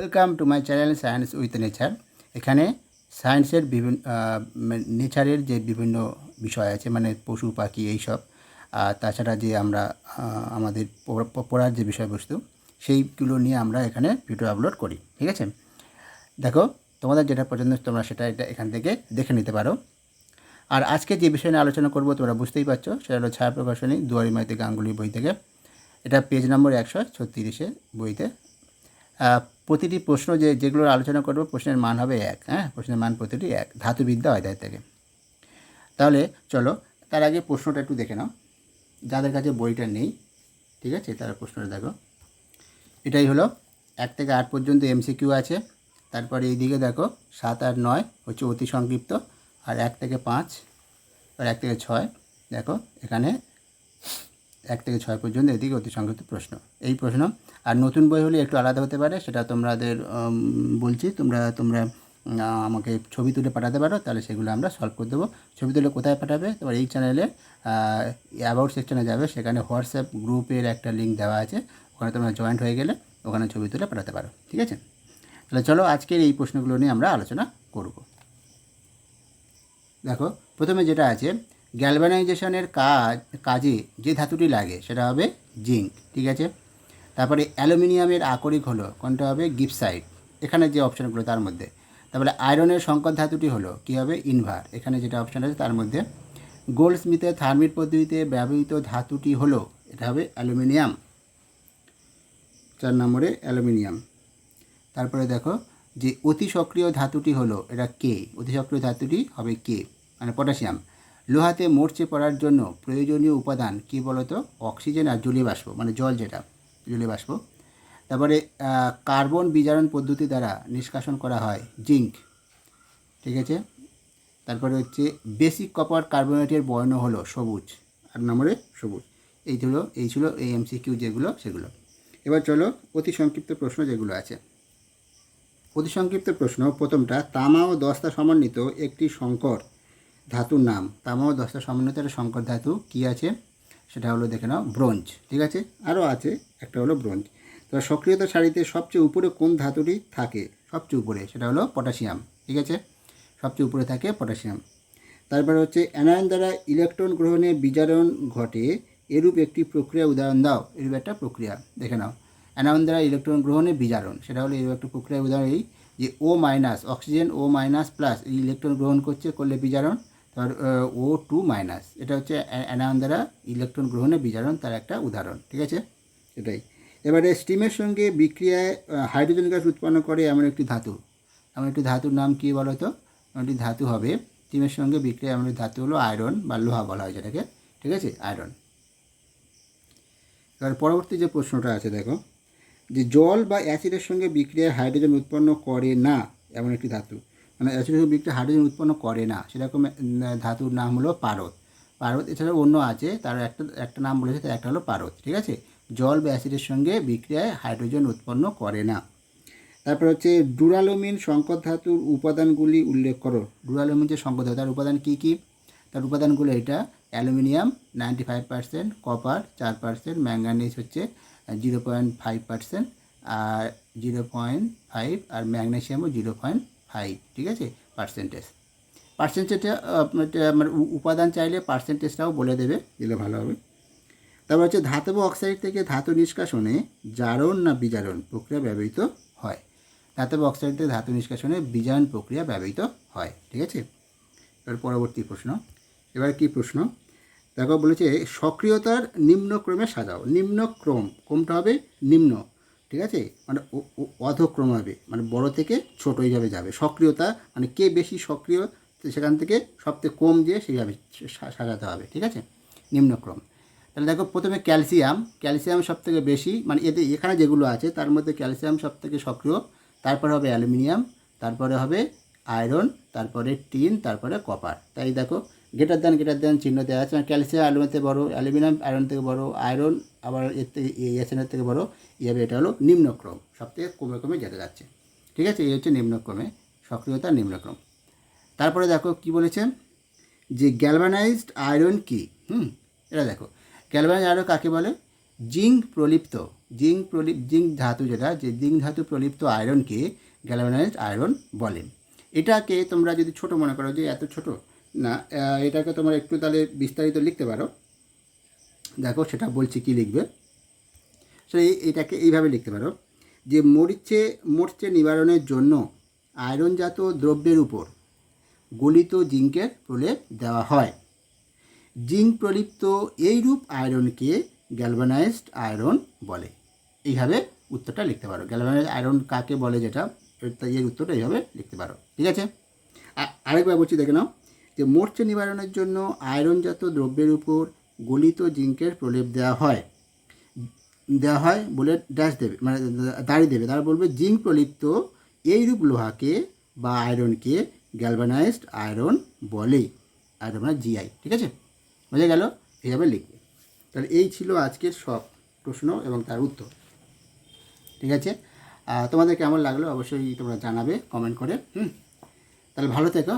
Welcome to my channel science with nature এখানে সায়েন্সের বিভিন্ন নেচারের যে বিভিন্ন বিষয় আছে মানে পশু, পাখি এইসব, আর তাছাড়া যে আমরা আমাদের পড়ার যে বিষয়বস্তু, সেইগুলো নিয়ে আমরা এখানে ভিডিও আপলোড করি, ঠিক আছে? দেখো, তোমাদের যেটা পছন্দ, তোমরা সেটা এটা এখান থেকে দেখে নিতে পারো। আর আজকে যে বিষয় নিয়ে আলোচনা করব, তোমরা বুঝতেই পারছ, সেটা হলো ছায়া প্রকাশনী, দুয়ারি মাইতে গাঙ্গুলি বই থেকে এটা পেজ নম্বর একশো ছত্রিশে বইতে। প্রতিটি প্রশ্ন যে যেগুলো আলোচনা করব, প্রশ্নের মান হবে এক হ্যাঁ? প্রশ্নের মান প্রতিটি এক। ধাতুবিদ্যা অধ্যায় থেকে। তাহলে চলো, তার আগে প্রশ্নটা একটু দেখে নাও। যাদের কাছে বইটা নেই, ঠিক আছে? তারা প্রশ্নটা দেখো। এটাই হলো এক থেকে আট পর্যন্ত এমসিকিউ আছে। তারপরে এইদিকে দেখো, সাত আর নয় হচ্ছে অতি সংক্ষিপ্ত, আর এক থেকে পাঁচ, আর এক থেকে ছয়, দেখো, এখানে এক থেকে ছয় পর্যন্ত এদিকে অতি সংক্ষিপ্ত প্রশ্ন। এই প্রশ্ন, আর নতুন বই হলে একটু আলাদা হতে পারে, সেটা তোমাদের বলছি, তোমরা তোমরা আমাকে ছবি তুলে পাঠাতে পারো, তাহলে সেগুলো আমরা সলভ করে দেবো। ছবি তুলে কোথায় পাঠাবে? তোমার এই চ্যানেলে অ্যাবাউট সেকশনে যাবে, সেখানে হোয়াটসঅ্যাপ গ্রুপের একটা লিঙ্ক দেওয়া আছে, ওখানে তোমরা জয়েন্ট হয়ে গেলে ওখানে ছবি তুলে পাঠাতে পারো, ঠিক আছে? তাহলে চলো আজকের এই প্রশ্নগুলো নিয়ে আমরা আলোচনা করব। দেখো, প্রথমে যেটা আছে গ্যালভানাইজেশনের কাজ, কাজে যে ধাতুটি লাগে, সেটা হবে জিঙ্ক, ঠিক আছে? তারপরে অ্যালুমিনিয়ামের আকরিক হলো, কোনটা হবে? গিপসাইড। এখানে যে অপশানগুলো, তার মধ্যে। তারপরে আয়রনের সংকট ধাতুটি হলো, কী হবে? ইনভার। এখানে যেটা অপশান আছে, তার মধ্যে। গোল্ড স্মিথের থার্মিট পদ্ধতিতে ব্যবহৃত ধাতুটি হলো, এটা হবে অ্যালুমিনিয়াম। চার নম্বরে অ্যালুমিনিয়াম। তারপরে দেখো, যে অতি সক্রিয় ধাতুটি হলো, এটা কে? অতি সক্রিয় ধাতুটি হবে কে? মানে পটাশিয়াম। লোহাতে মরচে পড়ার জন্য প্রয়োজনীয় উপাদান কী বলতো? অক্সিজেন আর জলীয় বাষ্প মানে জল যেটা, জলীয় বাষ্প। তারপরে কার্বন বিজারণ পদ্ধতি দ্বারা নিষ্কাশন করা হয় জিঙ্ক, ঠিক আছে? তারপরে হচ্ছে বেসিক কপার কার্বোনেটের বর্ণ হলো সবুজ আট নম্বরে সবুজ। এই ছিল এই ছিল এই এমসিকিউ যেগুলো, সেগুলো। এবার চলো অতি সংক্ষিপ্ত প্রশ্ন যেগুলো আছে। অতি সংক্ষিপ্ত প্রশ্ন, প্রথমটা, তামা ও দস্তা সমন্বিত একটি সংকর ধাতুর নাম। তামা ও দস্তা সমন্বিত একটা ধাতু কী আছে? সেটা হলো দেখে নাও, ব্রোঞ্জ, ঠিক আছে? আরও আছে, একটা হলো ব্রোঞ্জ। তো সক্রিয়তা সারিতে সবচেয়ে উপরে কোন ধাতুটি থাকে? সবচেয়ে উপরে, সেটা হলো পটাশিয়াম, ঠিক আছে? সবচেয়ে উপরে থাকে পটাশিয়াম। তারপরে হচ্ছে, অ্যানায়ন দ্বারা ইলেকট্রন গ্রহণে বিজারণ ঘটে, এরূপ একটি প্রক্রিয়া উদাহরণ দাও, এরূপ একটা প্রক্রিয়া, দেখে নাও। অ্যানায়ন দ্বারা ইলেকট্রন গ্রহণে বিজারণ, সেটা হলো এরূপ একটা প্রক্রিয়া উদাহরণ এই যে ও মাইনাস অক্সিজেন ও মাইনাস প্লাস এই ইলেকট্রন গ্রহণ করছে, করলে বিজারণ। তার ও টু মাইনাস এটা হচ্ছে অ্যা- অ্যানায়ন দ্বারা ইলেকট্রন গ্রহণে বিজারণ তার একটা উদাহরণ, ঠিক আছে? এটাই। এবারে স্টিমের সঙ্গে বিক্রিয়ায় হাইড্রোজেন গ্যাস উৎপন্ন করে এমন একটি ধাতু। এমন একটি ধাতুর নাম কী বলো তো এমন একটি ধাতু হবে স্টিমের সঙ্গে বিক্রিয়া এমন একটি ধাতু হলো আয়রন বা লোহা বলা হয় যেটাকে, ঠিক আছে? আয়রন এবার পরবর্তী যে প্রশ্নটা আছে, দেখো, যে জল বা অ্যাসিডের সঙ্গে বিক্রিয়ায় হাইড্রোজেন উৎপন্ন করে না, এমন একটি ধাতু। মানে অ্যাসিডের সঙ্গে বিক্রিয়া হাইড্রোজেন উৎপন্ন করে না, সেরকম ধাতুর নাম হলো পারদ। পারদ এছাড়াও অন্য আছে, তার একটা একটা নাম বলেছে, তার একটা হলো পারদ, ঠিক আছে? জল বা অ্যাসিডের সঙ্গে বিক্রিয়ায় হাইড্রোজেন উৎপন্ন করে না। তারপর হচ্ছে ডুরালোমিন সংকর ধাতুর উপাদানগুলি উল্লেখ করো। ডুরালোমিন যে সংকর ধাতু, তার উপাদান কী কী? তার উপাদানগুলো এটা, aluminium ninety five percent, copper চার পার্সেন্ট ম্যাঙ্গানিজ হচ্ছে জিরো পয়েন্ট ফাইভ পার্সেন্ট, আর জিরো পয়েন্ট ফাইভ, আর ম্যাগনেশিয়ামও জিরো পয়েন্ট ফাইভ ঠিক আছে? পার্সেন্টেজ পার্সেন্টেজটা উ- উপাদান চাইলে পার্সেন্টেজটাও বলে দেবে, দিলে ভালো হবে। তারপর হচ্ছে ধাতব অক্সাইড থেকে ধাতু নিষ্কাশনে জারণ না বিজারণ প্রক্রিয়া ব্যবহৃত হয়। ধাতব অক্সাইড থেকে ধাতু নিষ্কাশনে বিজারণ প্রক্রিয়া ব্যবহৃত হয়, ঠিক আছে? এবার পরবর্তী প্রশ্ন। এবার কি প্রশ্ন? দেখো বলেছে, সক্রিয়তার নিম্নক্রমে সাজাও। নিম্নক্রম ক্রমটা হবে? নিম্ন। ঠিক আছে? মানে অধক্রম হবে। মানে বড় থেকে ছোট এইভাবে যাবে। সক্রিয়তা মানে কে বেশি সক্রিয় সেখান থেকে সবথেকে কম যে সেইভাবে সাজাতে হবে। ঠিক আছে? নিম্নক্রম। তাহলে দেখো প্রথমে ক্যালসিয়াম। ক্যালসিয়াম সব থেকে বেশি মানে এতে এখানে যেগুলো আছে তার মধ্যে ক্যালসিয়াম সব থেকে সক্রিয়। তারপরে হবে অ্যালুমিনিয়াম, তারপরে হবে আয়রন, তারপরে টিন, তারপরে কপার। তাই দেখো গেটার দেন গেটার দেন চিহ্ন দেওয়া আছে। ক্যালসিয়াম অ্যালুমিনিয়াম থেকে বড়ো অ্যালুমিনিয়াম আয়রন থেকে বড়ো আয়রন আবার এর থেকে এসেনের থেকে বড়ো এইভাবে এটা হলো নিম্নক্রম সব থেকে কমে কমে যেতে যাচ্ছে। ঠিক আছে? এই হচ্ছে নিম্নক্রমে সক্রিয়তা নিম্নক্রম। তারপরে দেখো কি বলেছে যে গ্যালভানাইজড আয়রন কি? হুম, এটা দেখো। গ্যালভানাইজ আয়রন কাকে বলে? জিঙ্ক প্রলিপ্ত, জিঙ্ক প্রলিপ জিঙ্ক ধাতু যেটা, যে জিঙ্ক ধাতু প্রলিপ্ত আয়রনকে গ্যালভানাইজড আয়রন বলে। এটাকে তোমরা যদি ছোট মনে করো যে এত ছোট না এটাকে তোমরা একটু তাহলে বিস্তারিত লিখতে পারো। দেখো, সেটা বলছি কি লিখবে? সো এটাকে এইভাবে লিখতে পারো, যে মরিচে, মরচে নিবারণের জন্য আয়রনজাত দ্রব্যের উপর গলিত জিঙ্কের প্রলেপ দেওয়া হয়। জিঙ্ক প্রলিপ্ত এইরূপ আয়রনকে গ্যালভানাইজড আয়রন বলে। এইভাবে উত্তরটা লিখতে পারো। গ্যালভানাইজড আয়রন কাকে বলে যেটা? এর- উত্তরটা এইভাবে লিখতে পারো। ঠিক আছে? আরেকবার বলছি, দেখে নাও। যে মোর্চে নিবারণের জন্য আয়রনজাত দ্রব্যের উপর গলিত জিঙ্কের প্রলেপ দেওয়া হয়। দেওয়া হয় বলে ড্যাশ দেবে মানে দাঁড়িয়ে দেবে। তারা বলবে, জিঙ্ক প্রলিপ্ত এইরূপ লোহাকে বা আয়রনকে গ্যালভানাইজড আয়রন বলে। আয়রন মানে জিআই ঠিক আছে? বোঝা গেল? এইভাবে লিখবে। তাহলে এই ছিল আজকের সব প্রশ্ন এবং তার উত্তর। ঠিক আছে? তোমাদের কেমন লাগল? অবশ্যই তোমরা জানাবে কমেন্ট করে। হুম? তাহলে ভালো থেকো।